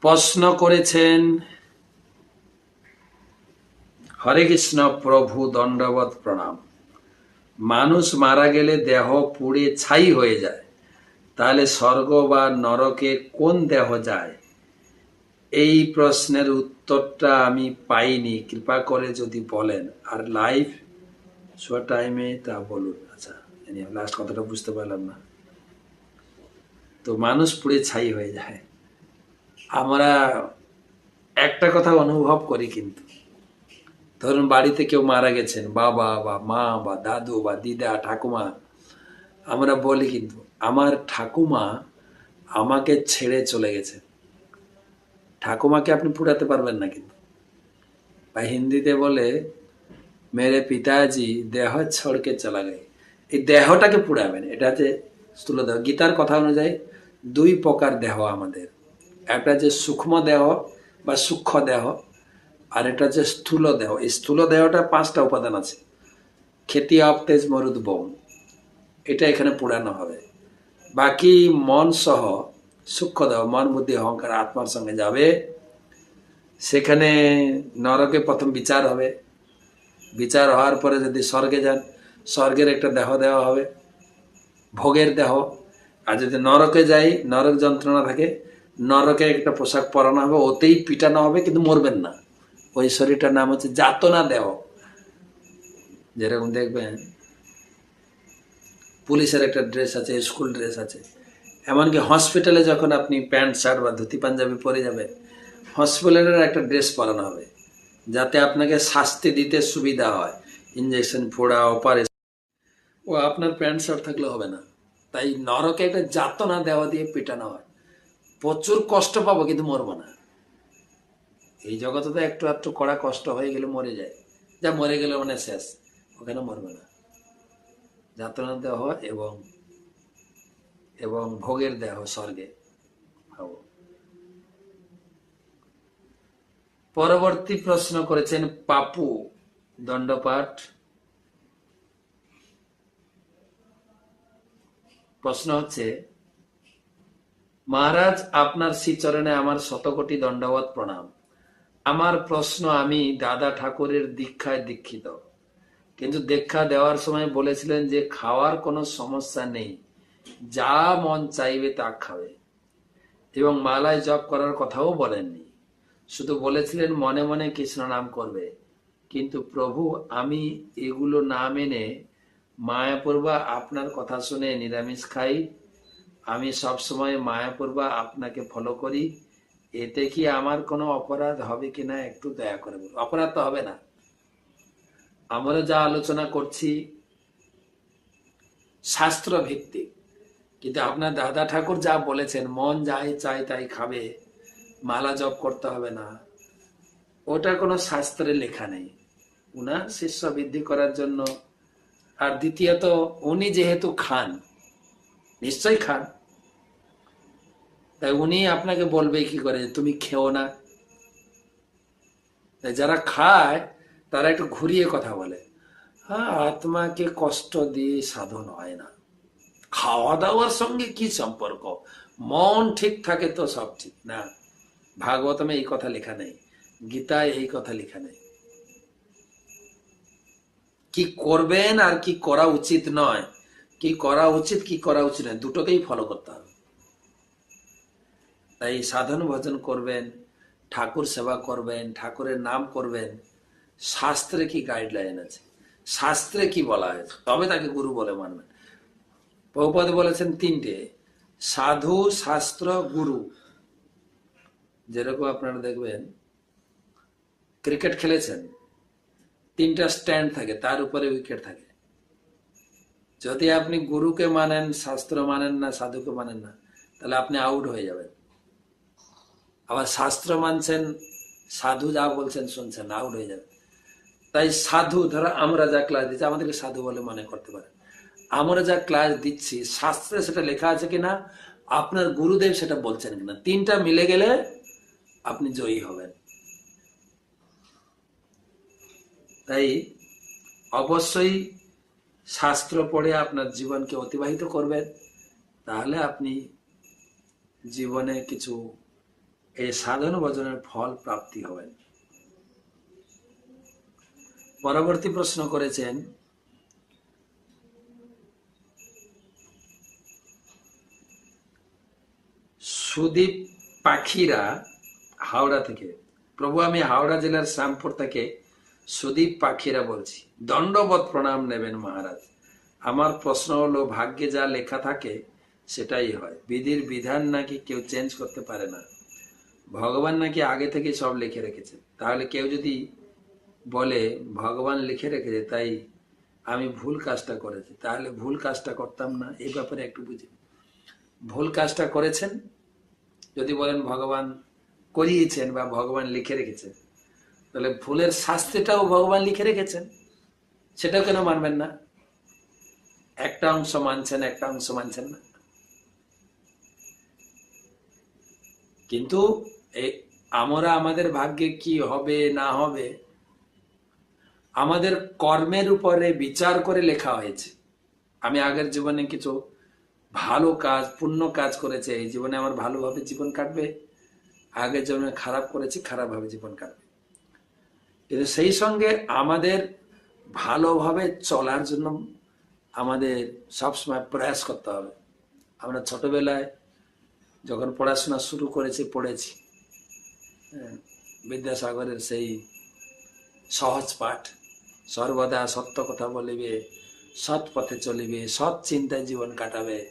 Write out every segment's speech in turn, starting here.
প্রশ্ন করেছেন, হরে কৃষ্ণ প্রভু দণ্ডবত প্রণাম। মানুষ মারা গেলে দেহ পুড়ে ছাই হয়ে যায়। তাহলে স্বর্গ বা নরকে কোন দেহ যায়? এই প্রশ্নের উত্তরটা আমি পাইনি। কৃপা করে যদি বলেন। আর লাইভ শো টাইমে তা বলুন। আচ্ছা লাস্ট কথাটা বুঝতে পারলাম না। তো মানুষ পুড়ে ছাই হয়ে যায়। আমরা একটা কথা অনুভব করি কিন্তু। ধরুন বাড়িতে কেউ মারা গেছেন, বাবা বা মা বা দাদু বা দিদা, ঠাকুমা, আমরা বলি কিন্তু, আমার ঠাকুমা আমাকে ছেড়ে চলে গেছে। ঠাকুমাকে আপনি পুড়াতে পারবেন না কিন্তু। বা হিন্দিতে বলে, মেরে পিতাজি দেহ ছড়কে চলা গে এই দেহটাকে পুড়াবেন, এটা হচ্ছে স্থূল দেহ গীতার কথা অনুযায়ী দুই প্রকার দেহ আমাদের। একটা যে সূক্ষ্ম দেহ বা সূক্ষ্ম দেহ, আর এটা যে স্থূল দেহ। এই স্থূল দেহটা পাঁচটা উপাদান আছে। খেতি অপতেজ মরুদ বোম এটা এখানে পোড়ানো হবে। বাকি মন সহ সূক্ষ্ম দেহ, মন, বুদ্ধি, অহংকার, আত্মার সঙ্গে যাবে। সেখানে নরকে প্রথম বিচার হবে। বিচার হওয়ার পরে যদি স্বর্গে যান, স্বর্গের একটা দেহ দেওয়া হবে। ভোগের দেহ। আর যদি নরকে যাই, নরক যন্ত্রণা থাকে নরকে একটা পোশাক পরানো হবে, ওতেই পিটানো হবে, কিন্তু মরবেন না। ওই শরীরটার নাম হচ্ছে যাতনা দেহ। যেরকম দেখবেন, পুলিশের একটা ড্রেস আছে, স্কুল ড্রেস আছে। এমনকি হসপিটালে যখন আপনি প্যান্ট, শার্ট বা ধুতি, পাঞ্জাবি পরে যাবেন, হসপিটালের একটা ড্রেস পরানো হবে, যাতে আপনাকে শাস্তি দিতে সুবিধা হয়। ইঞ্জেকশন ফোড়া, অপারেশন। ও আপনার প্যান্ট, শার্ট থাকলে হবে না। তাই নরকে একটা যাতনা দেওয়া দিয়ে পিটানো হয়। প্রচুর কষ্ট পাবো, কিন্তু মরবো না। এই জগতে তো একটু একটু কড়া কষ্ট হয়ে গেলে মরে যায়। যা মরে গেলে মানে শেষ, ওখানে মরবে না। যাতনা দেহ এবং এবং ভোগের দেহ স্বর্গে হব পরবর্তী প্রশ্ন করেছেন পাপু দণ্ডপাঠ। প্রশ্ন হচ্ছে মহারাজ, আপনার শ্রীচরণে আমার শতকোটি দণ্ডবত প্রণাম। আমার প্রশ্ন, আমি দাদা ঠাকুরের দীক্ষায় দীক্ষিত। কিন্তু দীক্ষা দেওয়ার সময় বলেছিলেন যে, খাওয়ার কোনো সমস্যা নেই। যা মন চাইবে তা খাবে। এবং মালায় জপ করার কথাও বলেননি। শুধু বলেছিলেন, মনে মনে কৃষ্ণ নাম করবে। কিন্তু প্রভু, আমি এগুলো না মেনে মায়াপূর্বা আপনার কথা শুনে নিরামিষ খাই। আমি সবসময় মায়াপূর্বা আপনাকে ফলো করি। এতে কি আমার কোনো অপরাধ হবে কিনা একটু দয়া করে বলুন। অপরাধ তো হবে না। আমরা যা আলোচনা করছি শাস্ত্র ভিত্তিক কিন্তু আপনার দাদা ঠাকুর যা বলেছেন, মন যাই চাই তাই খাবে, মালা জপ করতে হবে না। ওটা কোনো শাস্ত্রে লেখা নেই। উনার শিষ্য বৃদ্ধি করার জন্য। আর দ্বিতীয়ত, উনি যেহেতু খান, নিশ্চয়ই খান। তাই উনি আপনাকে বলবে কি করে, তুমি খেও না। যারা খায়, তারা একটু ঘুরিয়ে কথা বলে। হ্যাঁ আত্মাকে কষ্ট দিয়ে সাধন হয় না। খাওয়া দাওয়ার সঙ্গে কি সম্পর্ক? মন ঠিক থাকে তো সব ঠিক না? ভাগবতমে এই কথা লেখা নেই, গীতায় এই কথা লেখা নেই। কি করবেন আর কি করা উচিত নয়। কি করা উচিত, কি করা উচিত নয়, দুটোকেই ফলো করতে হবে। তাই সাধন ভজন করবেন, ঠাকুর সেবা করবেন, ঠাকুরের নাম করবেন। শাস্ত্রে কি গাইডলাইন আছে? শাস্ত্রে কি বলা হয়েছে? তবে তাকে গুরু বলে মানবেন। বহুপদ বলেছেন তিনটে, সাধু, শাস্ত্র, গুরু। যেরকম আপনারা দেখবেন, ক্রিকেট খেলেছেন, তিনটা স্ট্যান্ড থাকে, তার উপরে উইকেট থাকে। যদি আপনি গুরুকে মানেন, শাস্ত্র মানেন না, সাধুকে মানেন না, তাহলে আপনি আউট হয়ে যাবেন। আবার শাস্ত্র মানছেন, সাধু যা বলছেন শুনছেন আউট হয়ে যাবে। তাই সাধু, ধরো আমরা যা ক্লাস দিচ্ছি, আমাদেরকে সাধু বলে মনে করতে পারে আমরা যা ক্লাস দিচ্ছি, শাস্ত্রে সেটা লেখা আছে কিনা, আপনার গুরুদেব সেটা বলছেন কিনা, তিনটা মিলে গেলে আপনি জয়ী হবেন। তাই অবশ্যই শাস্ত্র পড়ে আপনার জীবনকে অতিবাহিত করবেন, তাহলে আপনি জীবনে কিছু এই সাধন ভজনের ফল প্রাপ্তি হবেন। পরবর্তী প্রশ্ন করেছেন, সুদীপ পাখিরা হাওড়া থেকে, প্রভু আমি হাওড়া জেলার শ্যামপুর থেকে সুদীপ পাখিরা বলছি দণ্ডবত প্রণাম নেবেন মহারাজ। আমার প্রশ্ন হলো, ভাগ্যে যা লেখা থাকে সেটাই হয়। বিধির বিধান নাকি কেউ চেঞ্জ করতে পারে না? ভগবান নাকি আগে থেকে সব লিখে রেখেছে। তাহলে কেউ যদি বলে, ভগবান লিখে রেখেছে, তাই আমি ভুল কাজটা করেছি। তাহলে ভুল কাজটা করতাম না এই ব্যাপারে একটু বুঝি। ভুল কাজটা করেছেন, যদি বলেন, ভগবান করিয়েছেন বা ভগবান লিখে রেখেছেন তাহলে ভুলের শাস্তিটাও ভগবান লিখে রেখেছেন, সেটাও কেন মানবেন না? একটা অংশ মানছেন, একটা অংশ মানছেন না। কিন্তু আমরা আমাদের ভাগ্যে কি হবে, না হবে, আমাদের কর্মের উপরে বিচার করে লেখা হয়েছে। আমি আগের জীবনে কিছু ভালো কাজ পুণ্য কাজ করেছে, এই জীবনে আমার ভালোভাবে জীবন কাটবে, আগের জীবনে খারাপ করেছি, খারাপভাবে জীবন কাটবে। কিন্তু সেই সঙ্গে আমাদের ভালোভাবে চলার জন্য আমাদের সবসময় প্রয়াস করতে হবে। আমরা ছোটবেলায় যখন পড়াশোনা শুরু করেছি, পড়েছি বিদ্যাসাগরের সেই সহজ পাঠ, সর্বদা সত্য কথা বলিবে, সৎ পথে চলিবে, সৎ চিন্তায় জীবন কাটাবে।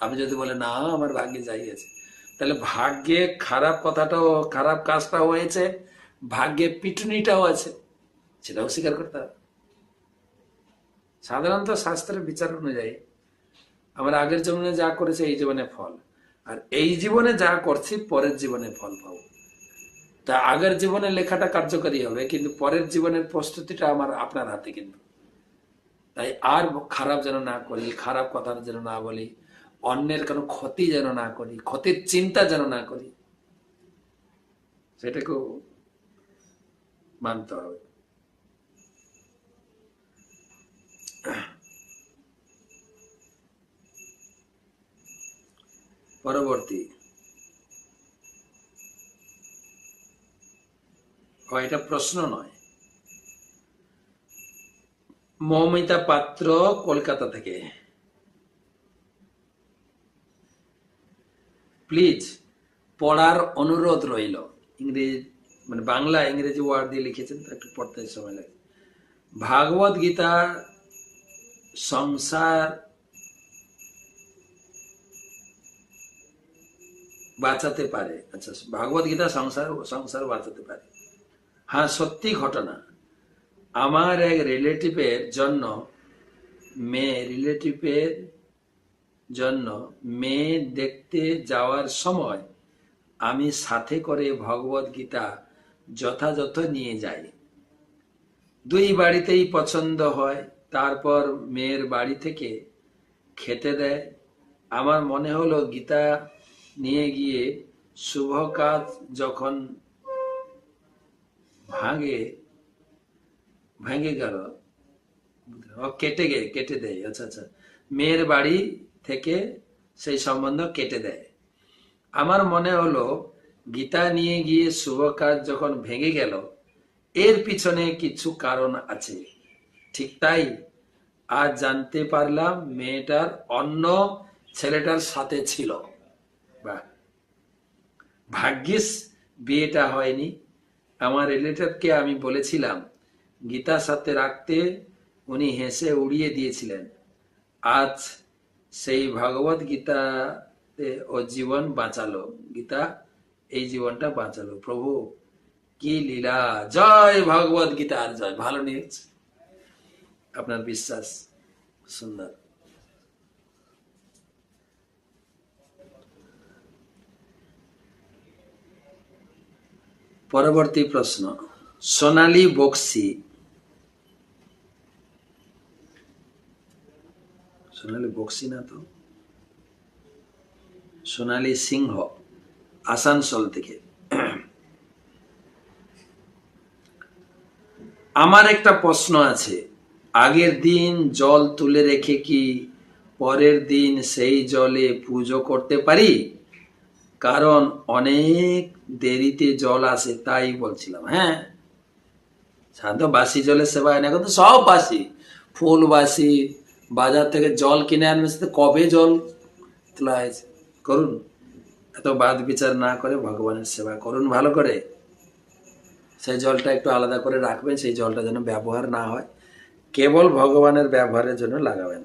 আপনি যদি বলে, না, আমার ভাগ্যে আছে। তাহলে ভাগ্যে খারাপ কথাটাও, খারাপ কাজটাও হয়েছে, ভাগ্যে পিটুনিটাও আছে, সেটাও স্বীকার করতে হবে। সাধারণত শাস্ত্রের বিচার অনুযায়ী আমরা আগের জীবনে যা করেছে, এই জীবনে ফল। আর এই জীবনে যা করছি, পরের জীবনে ফল পাবো। তা আগের জীবনে লেখাটা কার্যকরী হবে, কিন্তু পরের জীবনের প্রস্তুতিটা আমার আপনার হাতে কিন্তু। তাই আর খারাপ যেন না করি, খারাপ কথা যেন না বলি, অন্যের কোনো ক্ষতি যেন না করি, ক্ষতির চিন্তা যেন না করি, সেটাকেও মানতে হবে। পরবর্তী। এটা প্রশ্ন নয়। মৌমিতা পাত্র কলকাতা থেকে। প্লিজ, পড়ার অনুরোধ রইল। ইংরেজি মানে বাংলা ইংরেজি ওয়ার্ড দিয়ে লিখেছেন একটু পড়তে সময় লাগে। ভাগবত গীতা সংসার বাঁচাতে পারে। আচ্ছা ভাগবত গীতা সংসার সংসার বাঁচাতে পারে। হ্যাঁ সত্যি ঘটনা। আমার এক রিলেটিভের জন্য, মেয়ে রিলেটিভের জন্য মেয়ে দেখতে যাওয়ার সময় আমি সাথে করে ভগবত গীতা যথাযথ নিয়ে যাই। দুই বাড়িতেই পছন্দ হয়, তারপর মেয়ের বাড়ি থেকে খেতে দেয়। আমার মনে হলো গীতা নিয়ে গিয়ে শুভ কাজ যখন ভাঙে ভেঙে গেল কেটে গে, কেটে দেয় আচ্ছা আচ্ছা। মেয়ের বাড়ি থেকে সেই সম্বন্ধ কেটে দেয়। আমার মনে হলো, গীতা নিয়ে গিয়ে শুভ কাজ যখন ভেঙে গেল, এর পিছনে কিছু কারণ আছে। ঠিক তাই, আজ জানতে পারলাম মেয়েটার অন্য ছেলেটার সাথে ছিল। বা ভাগ্যিস, বিয়েটা হয়নি। আমার রিলেটিভকে আমি বলেছিলাম গীতার সাথে রাখতে উনি হেসে উড়িয়ে দিয়েছিলেন। আজ সেই ভগবত গীতা ও জীবন বাঁচালো। গীতা, এই জীবনটা বাঁচালো। প্রভু, কি লীলা। জয় ভগবত গীতা আর জয়। ভালো নিউজ আপনার বিশ্বাস সুন্দর। পরবর্তী প্রশ্ন। সোনালী বক্সি। সোনালী বক্সি না তো? সোনালী সিংহ, আসানসোল থেকে। আমার একটা প্রশ্ন আছে, আগের দিন জল তুলে রেখে কি পরের দিন সেই জলে পুজো করতে পারি? কারণ অনেক দেরিতে জল আসে, তাই বলছিলাম হ্যাঁ? সাধারণত বাসি জলের সেবা হয় না, এখন তো সব বাসি। ফুল বাসি, বাজার থেকে জল কিনে আনবে সাথে কবে জল তোলা হয়েছে? করুন, এত বাদ বিচার না করে ভগবানের সেবা করুন, ভালো করে। সেই জলটা একটু আলাদা করে রাখবেন, সেই জলটা যেন ব্যবহার না হয়, কেবল ভগবানের ব্যবহারের জন্য লাগাবেন।